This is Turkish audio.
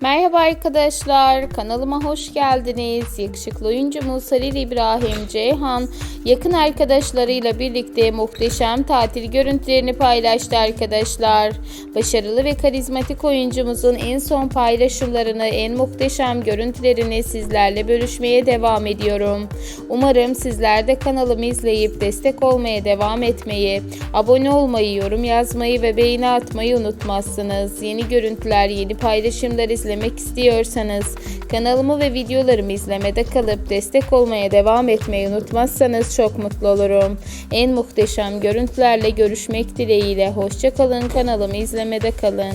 Merhaba arkadaşlar, kanalıma hoş geldiniz. Yakışıklı oyuncumuz Halil İbrahim Ceyhan yakın arkadaşlarıyla birlikte muhteşem tatil görüntülerini paylaştı arkadaşlar. Başarılı ve karizmatik oyuncumuzun en son paylaşımlarını, en muhteşem görüntülerini sizlerle bölüşmeye devam ediyorum. Umarım sizler de kanalımı izleyip destek olmaya devam etmeyi, abone olmayı, yorum yazmayı ve beğeni atmayı unutmazsınız. Yeni görüntüler, yeni paylaşımlar izlemek istiyorsanız kanalımı ve videolarımı izlemede kalıp destek olmaya devam etmeyi unutmazsanız çok mutlu olurum. En muhteşem görüntülerle görüşmek dileğiyle. Hoşçakalın kanalımı izlemede kalın.